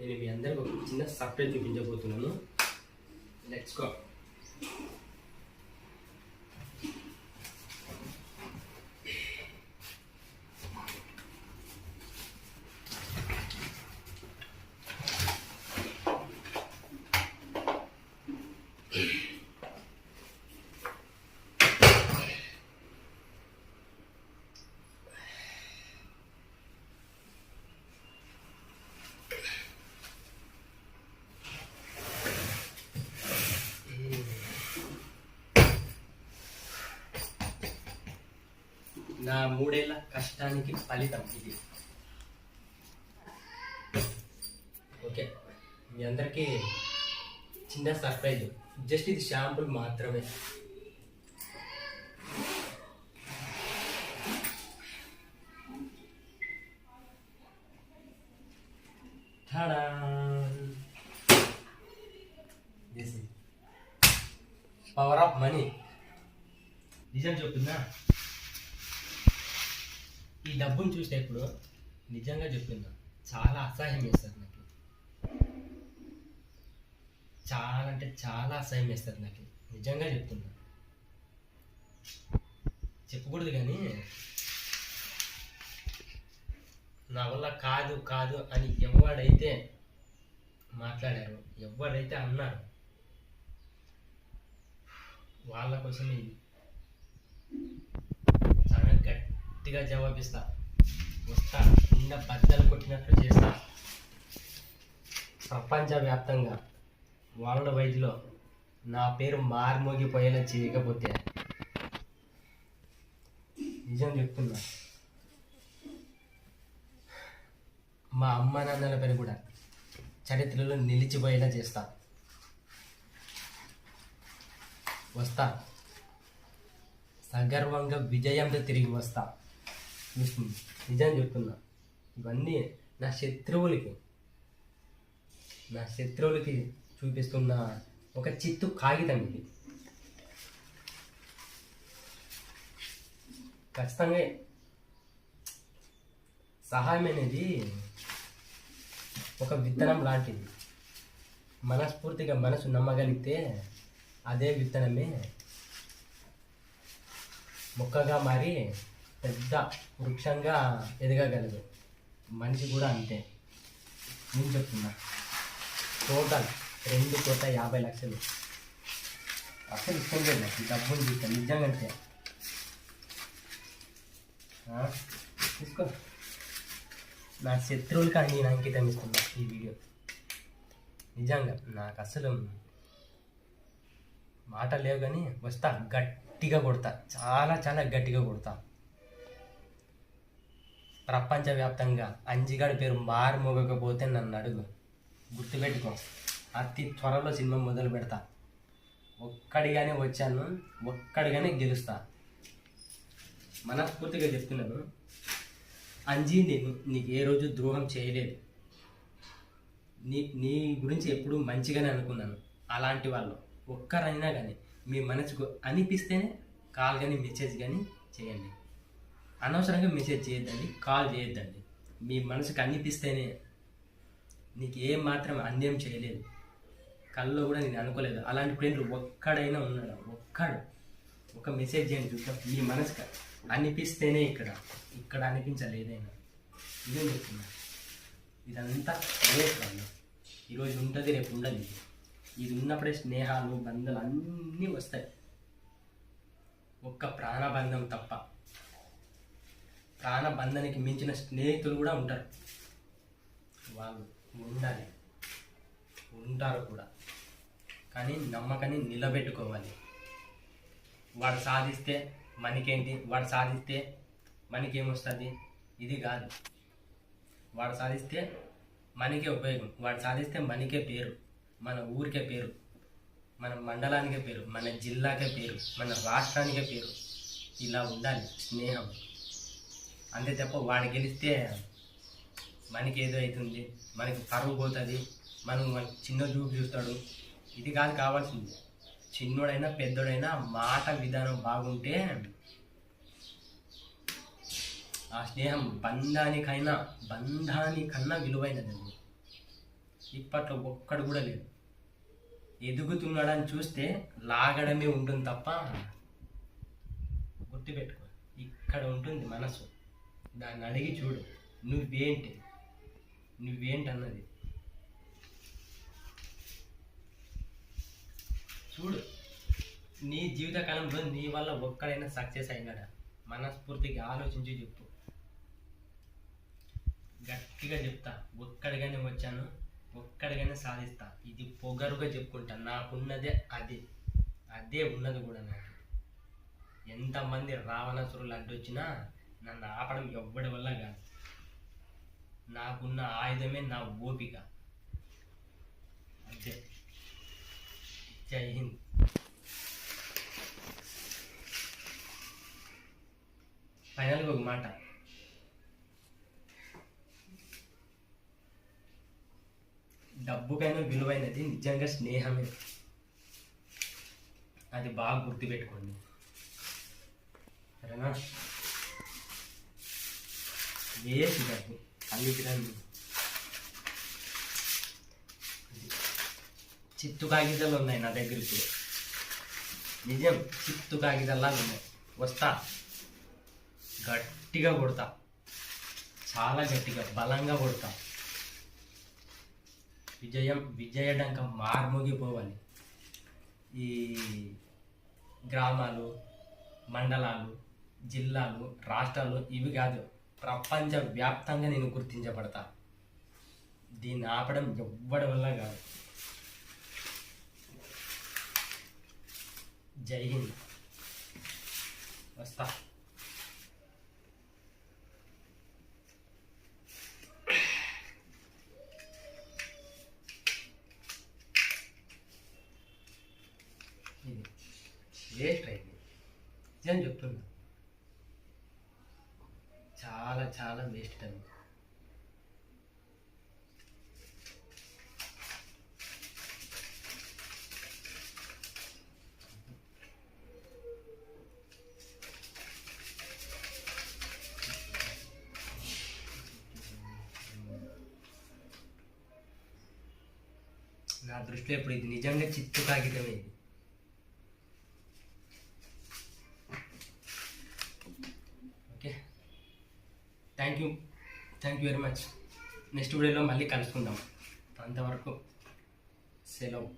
నేను మీ అందరికి ఒక చిన్న సర్ప్రైజ్ చూపించబోతున్నాను. లెట్స్ గో నా మూడేళ్ళ కష్టానికి ఫలితం ఇది. ఓకే మీ అందరికీ చిన్న సర్ప్రైజ్. జస్ట్ ఇది షాంపుల్ మాత్రమే. పవర్ ఆఫ్ మనీ నిజం చెప్తున్నా. ఈ డబ్బును చూసేటప్పుడు నిజంగా చెప్తున్నా చాలా అసహ్యం వేస్తారు నాకు. చాలా అంటే చాలా అసహ్యం వేస్తారు నాకు. నిజంగా చెప్తున్నా. చెప్పకూడదు కానీ నా వల్ల కాదు కాదు అని ఎవడైతే మాట్లాడారు ఎవరైతే అన్నారు వాళ్ళ కోసమే ఇది చాలా గట్టిగా జవాబిస్తా. వస్తా. నిన్న బద్దలు కొట్టినట్లు చేస్తా. ప్రపంచవ్యాప్తంగా వరల్డ్ వైడ్లో నా పేరు మార్మోగిపోయేలా చేయకపోతే నిజం చెప్తున్నా. మా అమ్మ నాన్నల పేరు కూడా చరిత్రలో నిలిచిపోయేలా చేస్తా. వస్తా. సగర్వంగా విజయంతో తిరిగి వస్తా. నిజాన్ని నిజం చెప్తున్నా. ఇవన్నీ నా శత్రువులకి నా శత్రువులకి చూపిస్తున్న ఒక చిత్తు కాగితం ఇది. ఖచ్చితంగా సహాయం అనేది ఒక విత్తనం లాంటిది. మనస్ఫూర్తిగా మనసు నమ్మగలిగితే అదే విత్తనమే మొక్కగా మారి పెద్ద వృక్షంగా ఎదగగలదు. మనిషి కూడా అంతే. నేను చెప్తున్నా. టోటల్ రెండు కోట్ల యాభై లక్షలు. అసలు ఇష్టం లేదు నాకు. డబ్బులు చూస్తాను నిజంగా అంతే. తీసుకో. నా శత్రువులకి కానీ నేను అంకితం ఇస్తున్నా ఈ వీడియో. నిజంగా నాకు అసలు మాట లేవు కానీ వస్తా. గట్టిగా కొడతా. చాలా చాలా గట్టిగా కొడతా. ప్రపంచవ్యాప్తంగా అంజిగాడి పేరు మారుమోగకపోతే నన్ను అడుగు. గుర్తుపెట్టుకో అతి త్వరలో సినిమా మొదలు పెడతా. ఒక్కడిగానే వచ్చాను ఒక్కడిగానే గెలుస్తా. మనస్ఫూర్తిగా చెప్తున్నాను అంజీ నేను నీకు ఏ రోజు ద్రోహం చేయలేదు. నీ నీ గురించి ఎప్పుడూ మంచిగానే అనుకున్నాను అలాంటి వాళ్ళు ఒక్కరైనా కానీ మీ మనసుకు అనిపిస్తేనే కాల్ కానీ మెసేజ్ కానీ చేయండి. అనవసరంగా మెసేజ్ చేయొద్దండి కాల్ చేయొద్దండి. మీ మనసుకు అనిపిస్తేనే నీకు ఏం మాత్రం అన్యాయం చేయలేదు. కళ్ళలో కూడా నేను అనుకోలేదు. అలాంటి ఫ్రెండ్లు ఒక్కడైనా ఉన్నాడు? ఒక్కడు. ఒక మెసేజ్ చేయండి చూద్దాం. మీ మనసుకు అనిపిస్తేనే ఇక్కడ ఇక్కడ అనిపించలేదైనా. ఇదే చెప్తున్నా? ఇదంతా రేపు వాళ్ళు ఈరోజు ఉంటుంది రేపు ఉండదు ఇది ఉన్నప్పుడే స్నేహాలు బంధాలు అన్నీ వస్తాయి. ఒక్క ప్రాణబంధం తప్ప. ప్రాణబంధానికి మించిన స్నేహితులు కూడా ఉంటారు. వాళ్ళు ఉండాలి. ఉంటారు కూడా. కానీ నమ్మకాన్ని నిలబెట్టుకోవాలి. వాడు సాధిస్తే మనకేంటి? వాడు సాధిస్తే మనకేమొస్తుంది? ఇది కాదు. వాడు సాధిస్తే మనకే ఉపయోగం. వాడు సాధిస్తే మనకే పేరు. మన ఊరికే పేరు. మన మండలానికే పేరు. మన జిల్లాకే పేరు. మన రాష్ట్రానికే పేరు. ఇలా ఉండాలి. స్నేహం. అంతే తప్ప వాడు గెలిస్తే మనకి ఏదో అవుతుంది మనకి పరువు పోతుంది మనం మనకి చిన్న చూపు చూస్తాడు. ఇది కాదు కావాల్సింది. చిన్నోడైనా పెద్దోడైనా మాట విధానం బాగుంటే ఆ స్నేహం బంధానికైనా బంధానికన్నా విలువైనదండి ఇప్పట్లో ఒక్కడు కూడా లేడు ఎదుగుతున్నాడని చూస్తే లాగడమే ఉంటుంది తప్ప గుర్తుపెట్టుకో. ఇక్కడ ఉంటుంది మనసు. దాన్ని అడిగి చూడు. నువ్వేంటి? నువ్వేంటి అన్నది చూడు. నీ జీవితకాలంలో నీ వల్ల ఒక్కడైనా సక్సెస్ అయినాడా? మనస్ఫూర్తిగా ఆలోచించి చెప్పు. గట్టిగా చెప్తా. ఒక్కడిగానే వచ్చాను. ఒక్కడిగానే సాధిస్తా. ఇది పొగరుగా చెప్పుకుంటా. నాకున్నదే అదే. అదే ఉన్నది కూడా నాకు. ఎంతమంది రావణసురులు అడ్డొచ్చినా నన్ను ఆపడం ఎవ్వడి వల్ల కాదు. నాకున్న ఆయుధమే నా ఓపిక. అంతే. జై హింద్. ఫైనల్గా ఒక మాట. డబ్బుకైనా విలువైనది నిజంగా స్నేహమే. అది బాగా గుర్తుపెట్టుకోండి. సరేనా? వేసి డబ్బు అన్నిటి చిత్తు కాగితాలు ఉన్నాయి నా దగ్గర ఇప్పుడు. నిజం చిత్తు కాగితాల్లా ఉన్నాయి. వస్తా. గట్టిగా కొడతా. చాలా గట్టిగా బలంగా కొడతా. విజయం విజయడంక మార్మోగిపోవాలి ఈ గ్రామాలు మండలాలు జిల్లాలు రాష్ట్రాలు ఇవి కాదు. ప్రపంచ వ్యాప్తంగా నేను గుర్తించబడతా. దీన్ని ఆపడం ఎవ్వడి వల్ల కాదు. జై హింద్. వస్తా. ఇది వేస్ట్ అయింది నిజం చెప్తున్నా? చాలా చాలా వేస్ట్ టైం నా దృష్టిలో ఇప్పుడు ఇది నిజంగా చిత్తు కాగితమే ఇది. Thank you. Thank you very much. Next వీడియోలో మళ్ళీ కలుసుకుందాం. అంతవరకు సెలవు.